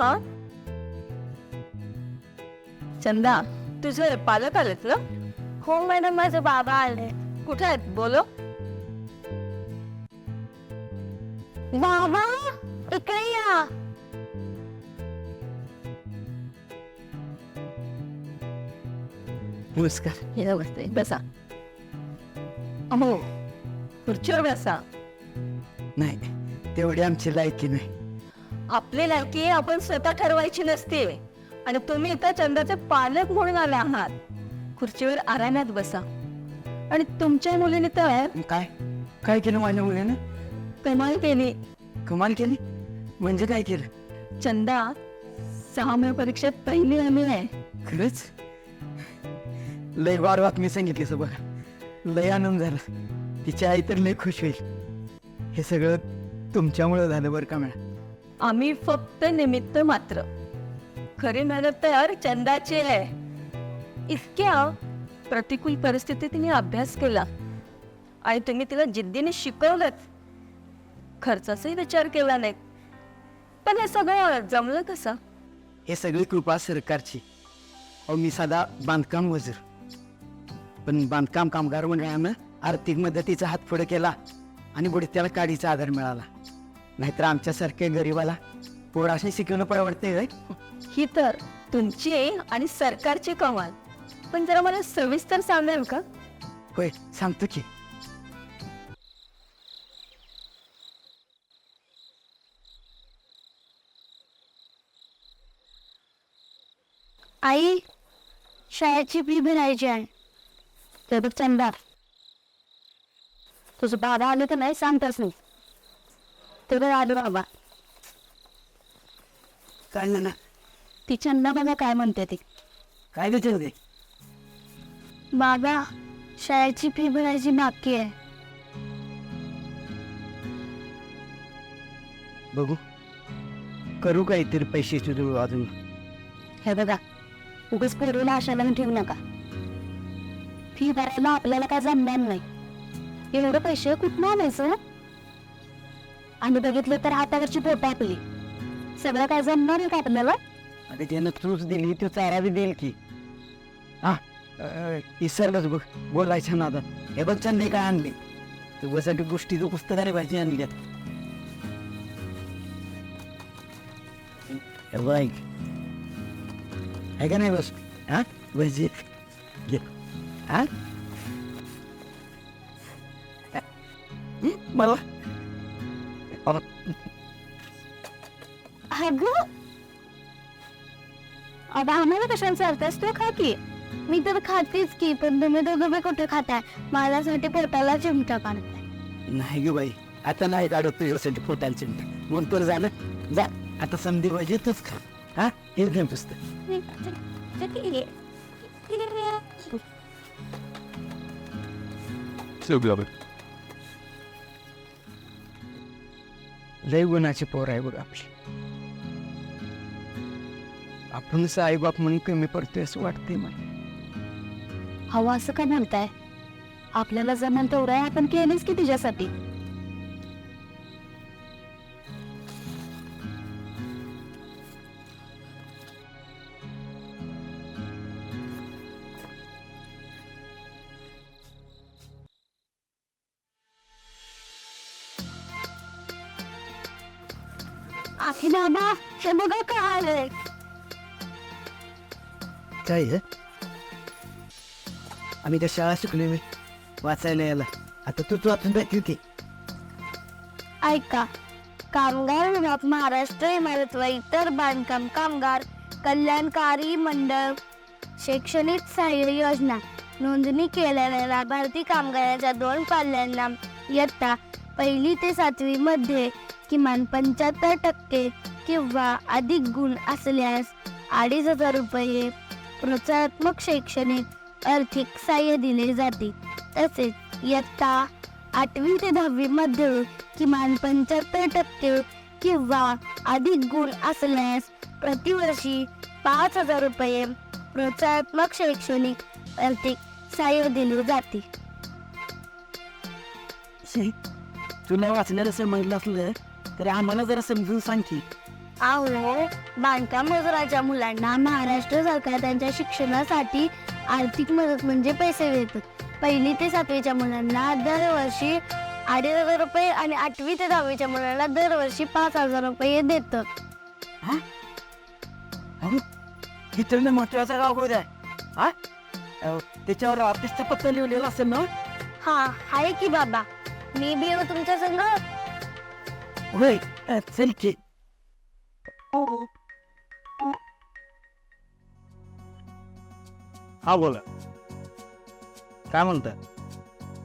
हा चंदा तुझे पालक आलेत ना हो मॅडम माझे बाबा आले. कुठे आहेत? बोलो. बाबा इकडे या. नमस्कार. हे बसते बसा. अहो खुर्चीवर बसा. नाही तेवढी आमची लायकी नाही. आपली लायकी आपण स्वतः ठरवायची नसते. आणि तुम्ही इथं चंदाचे पालक म्हणून आले आहात. खुर्चीवर आराण्यात बसा. आणि तुमच्या मुलीने तर काय? काय केलं माझ्या मुलीनं? कमाल केली. कमाल केली? म्हणजे काय केलं? चंदा सहाव्या परीक्षेत पहिली आली आहे. खरंच? लय वार बातमी सांगितली सो बघा. लय आनंद झाला. तिची आई तर लय खुश होईल. हे सगळं तुमच्यामुळं झालं बरं का मॅडम? आम्ही फक्त निमित्त मात्र. खरी मेहनत तर चंदाची आहे. इतक्या प्रतिकूल परिस्थितीत तिने अभ्यास केला. आणि तुम्ही तिला जिद्दीने शिकवलंच. खर्चाचाही विचार केला नाही. पण हे सगळं जमलं कसं? हे सगळी कृपा सरकारची. अहो मी साधा बांधकाम वजीर. पण बांधकाम कामगार मंडळानं आर्थिक मदतीचा हात पुढे केला आणि पुढे त्याला काडीचा आधार मिळाला. नाहीतर आमच्यासारख्या गरीबाला पोराशी शिकवणं परवडते काय ही तर तुमची आणि सरकारची कमाल. पण जरा मला सविस्तर सांगाल का? होय सांगतो की. आई शाळेची फी भरायची आहे. ते बघ चंदा. तुझं बाबा आलं तर नाही सांगताच नाही. तेवढं आलं बाबा काय ना ती चंदा बाबा काय म्हणते ती. काय विचार ते बाबा शाळेची फी भरायची बाकी आहे. बघू. करू काहीतरी पैशाची जुळू अजून? हे बघा उगाच फिरवून आशाला ठेवू नका. फी भरायला आपल्याला काय जमणार नाही. एवढं पैसे कुठून आणायचं? आणि बघितलं तर हातावरची पोट आपली सगळं काय जमणार आहे का आपल्याला? अरे त्यानं तूच दिली तो चारा बी देईल की. हा इसरलंच बघ बोलायच्या नादात हे बघ चंदे काय आणली. तुझ्यासाठी गोष्टीचं पुस्तक आणि भाजी आणली हे बघ ऐक. आहे का नाही बस? हा? भजी घे. हा? मला? अगं आम्हाला कशाला चालतेस तू खा की मी तर खातेच की पण तुम्ही दोघं बी कुठे खाताय माझ्यासाठी पोटाला चिमटा काढताय नाही ग बाई आता नाही काढत तुझ्यासाठी फोटाल चिंता म्हणून तर झालं जा आता संधी पाहिजे तूच खा हा हे घे पुस्तक लय गुणाची पोर आहे बघ आपली. आपणच आईबाप म्हणून कमी पडतोय असं वाटतंय मला. हवं असं काय म्हणताय? आपल्याला जमेल तेवढं आहे आपण केलंच की तिच्यासाठी. आखी बाबा हे बघा काय आलंय काय आहे आम्ही त्या शाळा शिकलोय मी वाचायला यायला. आता तू ऐका कामगार विभाग महाराष्ट्र इमारत व इतर बांधकाम कामगार कल्याणकारी मंडळ शैक्षणिक सहाय्य योजना नोंदणी केलेल्या लाभार्थी कामगारांच्या दोन पाल्यांना इयत्ता पहिली ते सातवी मध्ये किमान पंच्याहत्तर टक्के किंवा अधिक गुण असल्यास अडीच हजार रुपये प्रोत्साहात्मक शैक्षणिक आर्थिक सहाय्य दिले जाते. तसेच इयत्ता आठवी ते दहावीमध्ये किमान पंच्याहत्तर टक्के किंवा अधिक गुण असल्यास प्रतिवर्षी पाच हजार रुपये प्रोत्साहात्मक शैक्षणिक आर्थिक सहाय्य दिले जाते. तुला वाचलेलं समजलं असलं तरी आम्हाला जरा समजून सांग की. अहो बांधकाम मजुराच्या मुलांना महाराष्ट्र सरकार त्यांच्या शिक्षणासाठी आर्थिक मदत म्हणजे पैसे देतात पहिली ते सातवीच्या मुलांना दरवर्षी अडीच हजार रुपये आणि आठवी ते दहावीच्या मुलांना दरवर्षी पाच हजार रुपये देतं. अहो इथलं महत्त्वाचा गाव कोणता आहे. हा? अहो, त्याच्यावर ऑफिसचा पत्ता लिहिलेला असेल ना? हा आहे की बाबा. मी बी येऊ तुमच्या संग? होय अ, चल हा बोला. काय म्हणताय?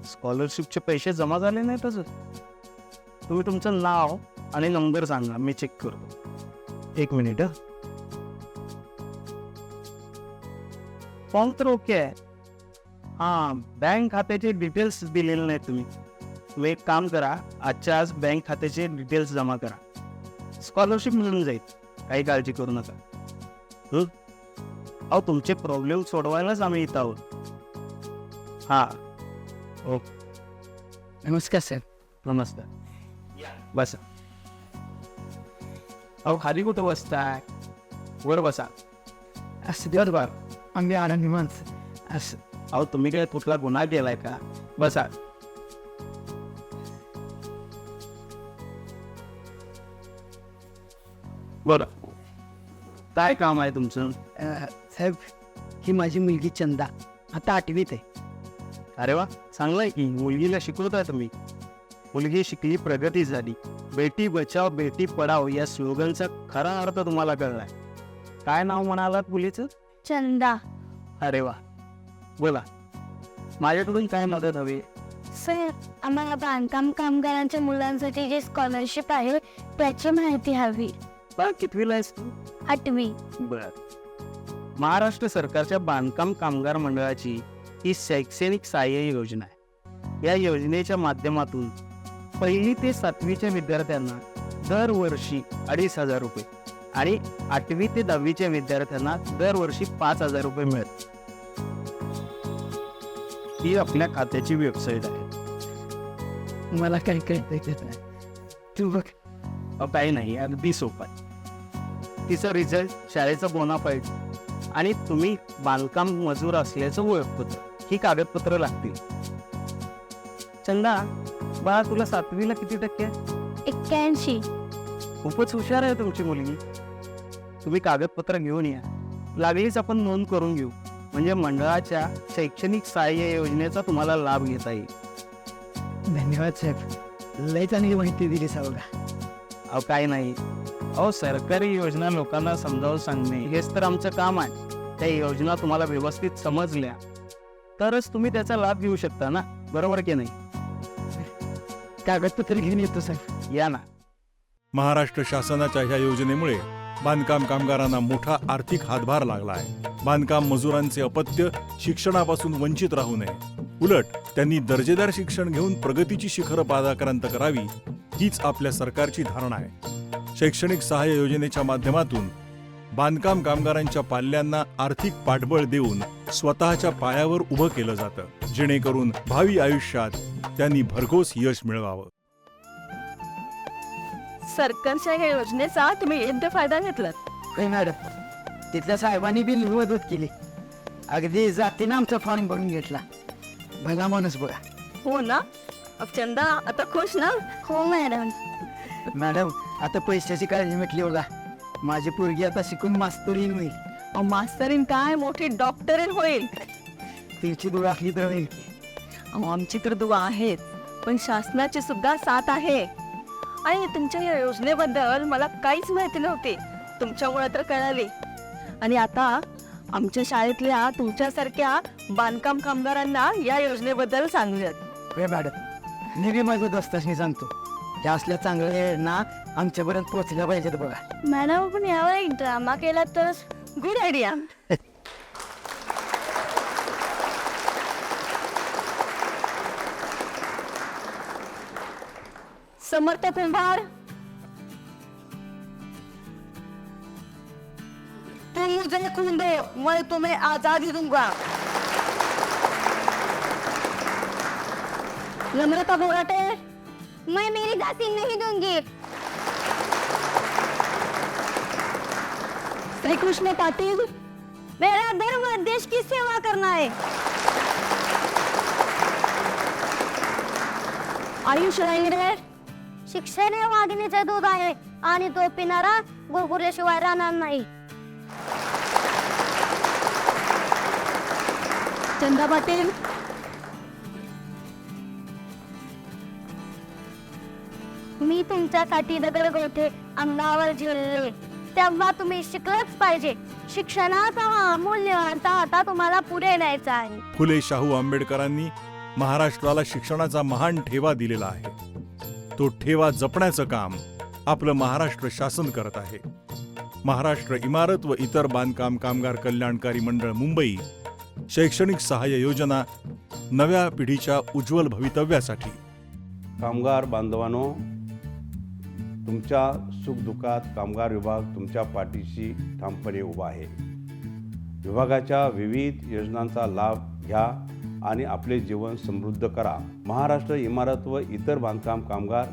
स्कॉलरशिपचे पैसे जमा झाले नाहीत अजून? तुम्ही तुमचं नाव आणि नंबर सांगा मी चेक करतो. एक मिनिट फॉर्म तर ओके आहे. हां बँक खात्याचे डिटेल्स दिलेले नाहीत तुम्ही. तुम्ही एक काम करा आजच्या आज बँक खात्याचे डिटेल्स जमा करा. स्कॉलरशिप मिळून जाईल काही काळजी करू नका. हं? अहो तुमचे प्रॉब्लेम सोडवायलाच आम्ही इथं आहोत. हा. नमस्कार सर नमस्कार. बसा. अहो खाली कुठं बसताय? वर बसा. असं बार आम्ही आनंदी माणसं असं. अहो तुम्ही काय कुठला गुन्हा केलाय का? बसा. बरं. काय काम आहे तुमचं? अ, साहेब ही माझी मुलगी चंदा. आता आठवीत आहे. अरे वा चांगलं आहे की. मुलगीला शिकवताय तुम्ही. मुलगी शिकली प्रगती झाली. बेटी बचाव बेटी पढाव या स्लोगनचा खरा अर्थ तुम्हाला कळलाय. काय नाव म्हणालात मुलीचं? चंदा. अरे वा. बोला. माझ्याकडून काय मदत हवी? सर आम्हाला बांधकाम कामगारांच्या मुलांसाठी जे स्कॉलरशिप आहे त्याची माहिती हवी. बा कितवीला आहेस तू? आठवी. बर. महाराष्ट्र सरकारच्या बांधकाम कामगार मंडळाची ही शैक्षणिक सहाय्य योजना आहे. या योजनेच्या माध्यमातून पहिली ते सातवीच्या विद्यार्थ्यांना दरवर्षी अडीच हजार रुपये आणि आठवी ते दहावीच्या विद्यार्थ्यांना दरवर्षी पाच हजार रुपये मिळत ही आपल्या खात्याची वेबसाईट आहे. मला काही त्यात नाही. तू बघ. काही नाही. अगदी सोपं आहे. तिचा रिझल्ट शाळेचा बोनाफाईड. आणि तुम्ही बांधकाम मजूर असल्याचं ओळखपत्र. ही कागदपत्र लागतील. चंदा बाळा तुला सातवीला किती टक्के? आहे? एक्क्याऐंशी. खूपच हुशार आहे तुमची मुलगी. तुम्ही कागदपत्र घेऊन या. लागलीच आपण नोंद करून घेऊ. म्हणजे मंडळाच्या शैक्षणिक सहाय्य योजनेचा तुम्हाला लाभ घेता येईल. धन्यवाद साहेब. लय चांगली माहिती दिली सावगा अहो काय नाही. अहो सरकारी योजना लोकांना समजावून सांगणे हेच तर आमचं काम आहे. त्या योजना तुम्हाला व्यवस्थित समजल्या. तरच तुम्ही त्याचा लाभ घेऊ शकता ना? बरोबर की नाही? कागदपत्र घेऊन येतो साहेब. या ना. महाराष्ट्र शासनाच्या ह्या योजनेमुळे बांधकाम कामगारांना मोठा आर्थिक हातभार लागला आहे बांधकाम मजुरांचे अपत्य शिक्षणापासून वंचित राहू नये. उलट त्यांनी दर्जेदार शिक्षण घेऊन प्रगतीची शिखर पादाक्रांत करावी हीच आपल्या सरकारची धारणा आहे. शैक्षणिक सहाय्य योजनेच्या माध्यमातून बांधकाम कामगारांच्या पाल्यांना आर्थिक पाठबळ देऊन स्वतःच्या पायावर उभं केलं जातं जेणेकरून भावी आयुष्यात त्यांनी भरघोस यश मिळवावं. सरकारच्या या योजनेचा तुम्ही योग्य फायदा घेतलात? होय मॅडम. तिथल्या साहेबांनी बी मदत केली. अगदी जातीनं आमचा फॉर्म भरून घेतला. भला माणूस बघा. हो ना? चंदा आता खुश ना? हो मॅडम. मॅडम आता पैशाची काळजी मिटली बघा. माझी पोरगी आता शिकून मास्तरीन होईल. अहो, मास्तरीन काय? मोठी डॉक्टरीन होईल. तिची दुवा असली तर होईल. अहो, आमची तर दुवा आहेत पण शासनाची सुद्धा साथ आहे. आणि तुमच्या या योजनेबद्दल मला काहीच माहिती नव्हती. तुमच्यामुळे तर कळाली. आणि आता आमच्या शाळेतल्या तुमच्यासारख्या बांधकाम कामगारांना या योजनेबद्दल सांगूयात. होय मॅडम मी बी माझ्या दोस्तासनी सांगतो. त्या असल्या चांगल्या ना आमच्यापर्यंत पोहोचल्या पाहिजेत बघा. मॅडम आपण यावर एक ड्रामा केला तर गुड आयडिया समर्थ कुंभार. तुम मुझे खून दो मैं तुम्हें आजादी दूंगा. नम्रता बोराटे. मैं मेरी जाति नहीं दूंगी। श्री कृष्ण पाटिल। मेरा धर्म देश की सेवा करना है। आयुष राईडे शिक्षण हे वाघिणीचे दूध आहे आणि तो पिणारा गुरगुरल्याशिवाय राहणार नाही। चंदा पाटील मी तुमच्यासाठी दगड गोठे अंगावर झेलले. तेव्हा तुम्ही शिकलंच पाहिजे. शिक्षणाचा हा अमूल्य अर्थ आता तुम्हाला पुढे न्यायचा आहे. फुले शाहू आंबेडकरांनी महाराष्ट्राला शिक्षणाचा महान ठेवा दिलेला आहे. तो ठेवा जपण्याचं काम आपलं महाराष्ट्र शासन करत आहे. महाराष्ट्र इमारत व इतर बांधकाम कामगार कल्याणकारी मंडळ मुंबई शैक्षणिक सहाय्य योजना नव्या पिढीच्या उज्ज्वल भवितव्यासाठी. कामगार बांधवांनो तुमच्या सुखदुःखात कामगार विभाग तुमच्या पाठीशी ठामपणे उभा आहे. विभागाच्या विविध योजनांचा लाभ घ्या आणि आपले जीवन समृद्ध करा. महाराष्ट्र इमारत व इतर बांधकाम कामगार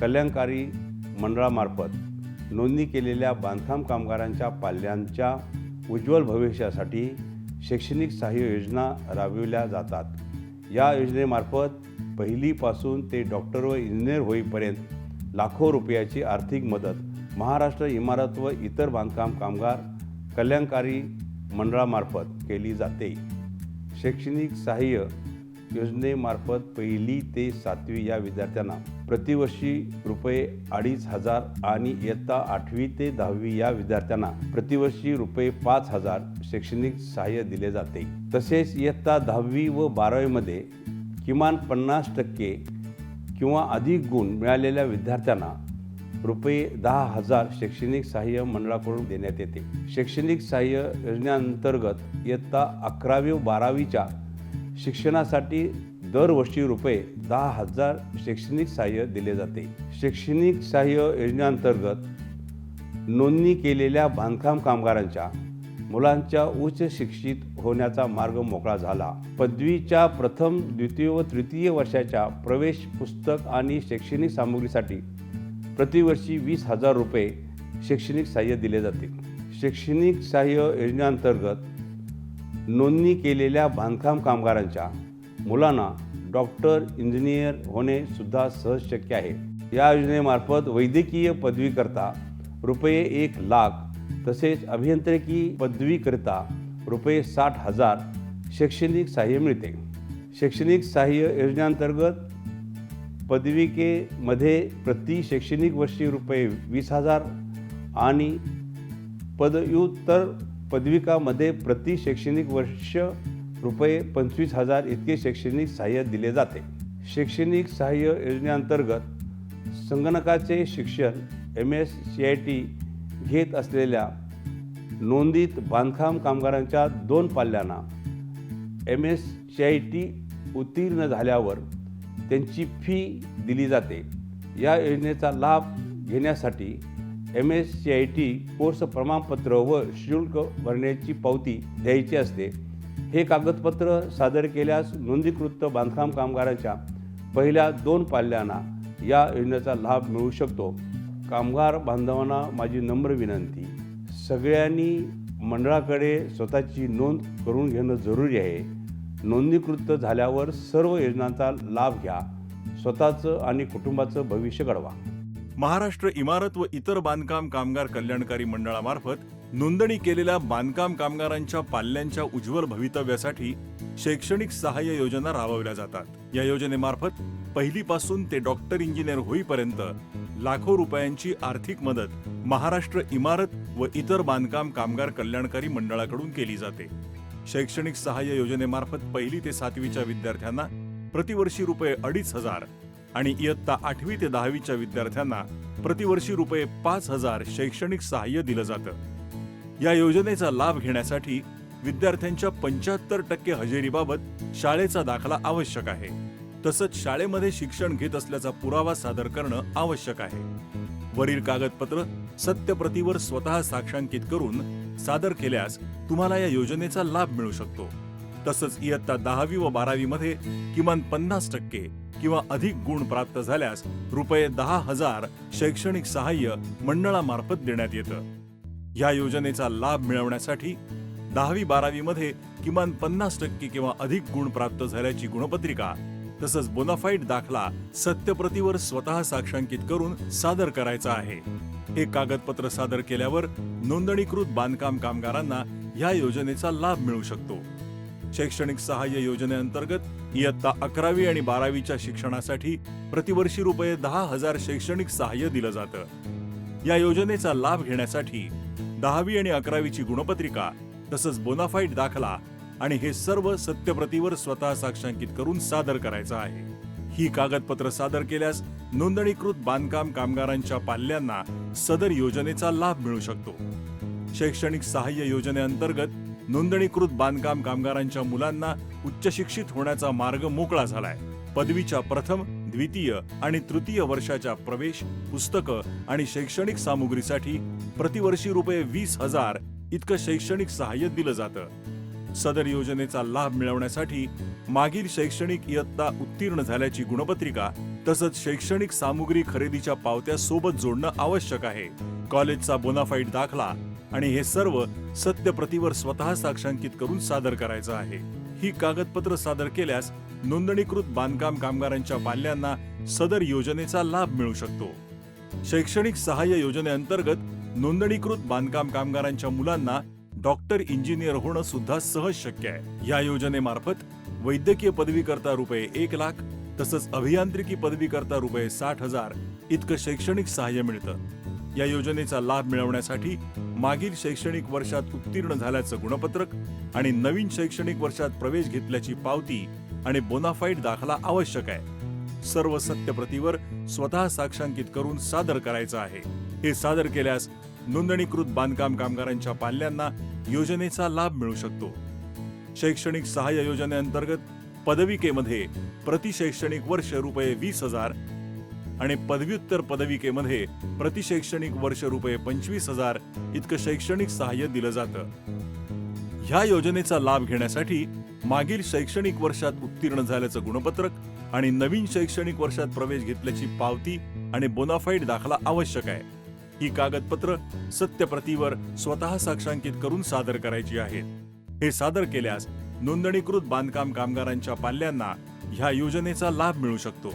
कल्याणकारी मंडळामार्फत नोंदणी केलेल्या बांधकाम कामगारांच्या पाल्यांच्या उज्ज्वल भविष्यासाठी शैक्षणिक सहाय्य योजना राबविल्या जातात. या योजनेमार्फत पहिलीपासून ते डॉक्टर व इंजिनियर होईपर्यंत लाखो रुपयाची आर्थिक मदत महाराष्ट्र इमारत व इतर बांधकाम कामगार कल्याणकारी मंडळामार्फत केली जाते. शैक्षणिक सहाय्य योजनेमार्फत पहिली ते सातवी या विद्यार्थ्यांना प्रतिवर्षी रुपये अडीच हजार आणि इयत्ता आठवी ते दहावी या विद्यार्थ्यांना प्रतिवर्षी रुपये पाच हजार शैक्षणिक सहाय्य दिले जाते. तसेच इयत्ता दहावी व बारावीमध्ये किमान पन्नास टक्के किंवा अधिक गुण मिळालेल्या विद्यार्थ्यांना रुपये दहा हजार शैक्षणिक सहाय्य मंडळाकडून देण्यात येते. शैक्षणिक सहाय्य योजनेअंतर्गत इयत्ता अकरावी व बारावीच्या शिक्षणासाठी दरवर्षी रुपये दहा हजार शैक्षणिक सहाय्य दिले जाते. शैक्षणिक सहाय्य योजनेअंतर्गत नोंदणी केलेल्या बांधकाम कामगारांच्या मुलांच्या उच्च शिक्षित होण्याचा मार्ग मोकळा झाला. पदवीच्या प्रथम द्वितीय व तृतीय वर्षाच्या प्रवेश पुस्तक आणि शैक्षणिक सामुग्रीसाठी प्रतिवर्षी वीस हजार रुपये शैक्षणिक सहाय्य दिले जाते. शैक्षणिक सहाय्य योजनेअंतर्गत नोंदणी केलेल्या बांधकाम कामगारांच्या मुलांना डॉक्टर इंजिनियर होणे सुद्धा सहज शक्य आहे. या योजनेमार्फत वैद्यकीय पदवीकरता रुपये एक लाख तसेच अभियांत्रिकी पदवीकरिता रुपये साठ हजार शैक्षणिक सहाय्य मिळते. शैक्षणिक सहाय्य योजनेअंतर्गत पदविकेमध्ये प्रति शैक्षणिक वर्षी रुपये वीस हजार आणि पदव्युत्तर पदविकामध्ये प्रति शैक्षणिक वर्ष रुपये पंचवीस हजार इतके शैक्षणिक सहाय्य दिले जाते. शैक्षणिक सहाय्य योजनेअंतर्गत संगणकाचे शिक्षण M S C I T घेत असलेल्या नोंदीत बांधकाम कामगारांच्या दोन पाल्यांना M S C I T उत्तीर्ण झाल्यावर त्यांची फी दिली जाते. या योजनेचा लाभ घेण्यासाठी M S C I T course प्रमाणपत्र व शुल्क भरण्याची पावती द्यायची असते. हे कागदपत्र सादर केल्यास नोंदीकृत बांधकाम कामगारांच्या पहिल्या दोन पाल्यांना या योजनेचा लाभ मिळू शकतो. कामगार बांधवांना माझी नम्र विनंती सगळ्यांनी मंडळाकडे स्वतःची नोंद करून घेणं जरुरी आहे. नोंदणीकृत झाल्यावर सर्व योजनांचा लाभ घ्या. स्वतःचं आणि कुटुंबाचं भविष्य घडवा. महाराष्ट्र इमारत व इतर बांधकाम कामगार कल्याणकारी मंडळामार्फत नोंदणी केलेल्या बांधकाम कामगारांच्या पाल्यांच्या उज्ज्वल भवितव्यासाठी शैक्षणिक सहाय्य योजना राबवल्या जातात. या योजनेमार्फत पहिलीपासून ते डॉक्टर इंजिनियर होईपर्यंत लाखो रुपयांची आर्थिक मदत महाराष्ट्र इमारत व इतर बांधकाम कामगार कल्याणकारी मंडळाकडून केली जाते. शैक्षणिक सहाय्य योजनेमार्फत पहिली ते सातवीच्या विद्यार्थ्यांना प्रतिवर्षी रुपये अडीच हजार आणि इयत्ता आठवी ते दहावीच्या विद्यार्थ्यांना प्रतिवर्षी रुपये पाच हजार शैक्षणिक सहाय्य दिलं जातं. या योजनेचा लाभ घेण्यासाठी विद्यार्थ्यांच्या पंच्याहत्तर टक्के हजेरीबाबत शाळेचा दाखला आवश्यक आहे. तसंच शाळेमध्ये शिक्षण घेत असल्याचा पुरावा सादर करणं आवश्यक आहे. वरील कागदपत्र सत्यप्रतीवर स्वतः साक्षांकित करून सादर केल्यास तुम्हाला या योजनेचा लाभ मिळू शकतो. तसंच इयत्ता दहावी व बारावी मध्ये किमान पन्नास टक्के किंवा अधिक गुण प्राप्त झाल्यास रुपये दहा हजार शैक्षणिक सहाय्य मंडळामार्फत देण्यात येतं. या योजनेचा लाभ मिळवण्यासाठी दहावी बारावी मध्ये किमान पन्नास टक्के किंवा अधिक गुण प्राप्त झाल्याची गुणपत्रिका तसंच बोनाफाईड दाखला सत्यप्रतीवर स्वतः साक्षांकित करून सादर करायचा आहे. हे कागदपत्र सादर केल्यावर नोंदणीकृत बांधकाम कामगारांना या योजनेचा लाभ मिळू शकतो. शैक्षणिक सहाय्य योजनेअंतर्गत इयत्ता अकरावी आणि बारावीच्या शिक्षणासाठी प्रतिवर्षी रुपये दहा हजार शैक्षणिक सहाय्य दिलं जातं. या योजनेचा लाभ घेण्यासाठी दहावी आणि अकरावीची गुणपत्रिका तसंच बोनाफाईट दाखला आणि हे सर्व सत्यप्रतीवर स्वतः साक्षांकित करून सादर करायचं आहे. ही कागदपत्र सादर केल्यास नोंदणीकृत बांधकाम कामगारांच्या पाल्यांना सदर योजनेचा लाभ मिळू शकतो. शैक्षणिक सहाय्य योजनेअंतर्गत नोंदणीकृत बांधकाम कामगारांच्या मुलांना उच्च शिक्षित होण्याचा मार्ग मोकळा झालाय. पदवीच्या प्रथम द्वितीय आणि तृतीय वर्षाच्या प्रवेश पुस्तकं आणि शैक्षणिक सामुग्रीसाठी प्रतिवर्षी रुपये वीस हजार इतकं शैक्षणिक सहाय्य दिलं जातं. सदर योजनेचा लाभ मिळवण्यासाठी मागील शैक्षणिक इयत्ता उत्तीर्ण झाल्याची गुणपत्रिका तसंच शैक्षणिक सामुग्री खरेदीच्या पावत्या सोबत जोडणं आवश्यक आहे. कॉलेजचा बोनाफाईट दाखला आणि हे सर्व सत्यप्रतीवर स्वतः साक्षांकित करून सादर करायचं आहे. ही कागदपत्र सादर केल्यास नोंदणीकृत बांधकाम कामगारांच्या पाल्यांना सदर योजनेचा लाभ मिळू शकतो. शैक्षणिक सहाय्य योजनेअंतर्गत नोंदणीकृत बांधकाम कामगारांच्या मुलांना डॉक्टर इंजिनियर होणं सुद्धा सहज शक्य आहे. या योजनेमार्फत वैद्यकीय पदवीकरता रुपये एक लाख तसंच अभियांत्रिकी पदवीकरता रुपये साठ हजार इतकं शैक्षणिक सहाय्य मिळतं. या योजनेचा लाभ मिळवण्यासाठी मागील शैक्षणिक वर्षात उत्तीर्ण झाल्याचं गुणपत्रक आणि नवीन शैक्षणिक वर्षात प्रवेश घेतल्याची पावती आणि बोनाफाईड दाखला आवश्यक आहे. सर्व सत्यप्रतीवर स्वतः साक्षांकित करून सादर करायचं आहे. हे सादर केल्यास नोंदणीकृत बांधकाम कामगारांच्या पाल्यांना योजनेचा लाभ मिळू शकतो. शैक्षणिक सहाय्य योजनेअंतर्गत पदविकेमध्ये प्रतिशैक्षणिक वर्ष रुपये वीस हजार आणि पदव्युत्तर पदविकेमध्ये प्रतिशैक्षणिक वर्ष रुपये पंचवीस हजार इतकं शैक्षणिक सहाय्य दिलं जातं. ह्या योजनेचा लाभ घेण्यासाठी मागील शैक्षणिक वर्षात उत्तीर्ण झाल्याचं गुणपत्रक आणि नवीन शैक्षणिक वर्षात प्रवेश घेतल्याची पावती आणि बोनाफाईड दाखला आवश्यक आहे. ही कागदपत्र सत्यप्रतीवर स्वतः साक्षांकित करून सादर करायची आहेत. हे सादर केल्यास नोंदणीकृत बांधकाम कामगारांच्या पाल्यांना ह्या योजनेचा लाभ मिळू शकतो.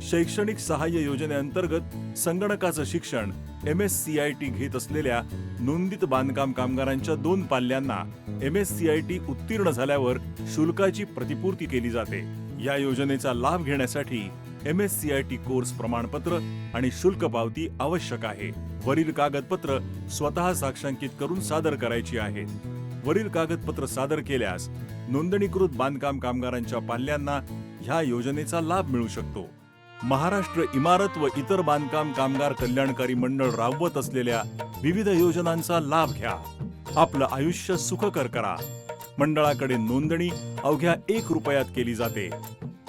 शैक्षणिक सहाय्य योजनेअंतर्गत संगणकाचं शिक्षण M S C I T घेत असलेल्या नोंदित बांधकाम कामगारांच्या दोन पाल्यांना M S C I T उत्तीर्ण झाल्यावर शुल्काची प्रतिपूर्ती केली जाते. या योजनेचा लाभ घेण्यासाठी M S C I T course प्रमाणपत्र आणि शुल्क पावती आवश्यक आहे. वरील कागदपत्र स्वतः साक्षांकित करून सादर करायची आहेत वरील कागदपत्र सादर केल्यास नोंदणीकृत बांधकाम कामगारांच्या पाल्यांना ह्या योजनेचा लाभ मिळू शकतो. महाराष्ट्र इमारत व इतर बांधकाम कामगार कल्याणकारी मंडळ राबवत असलेल्या विविध योजनांचा लाभ घ्या. आपलं आयुष्य सुखकर करा. मंडळाकडे नोंदणी अवघ्या एक रुपयात केली जाते.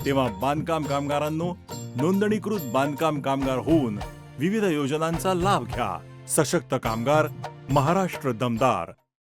तेव्हा बांधकाम कामगारांनो नोंदणीकृत बांधकाम कामगार होऊन विविध योजनांचा लाभ घ्या. सशक्त कामगार महाराष्ट्र दमदार.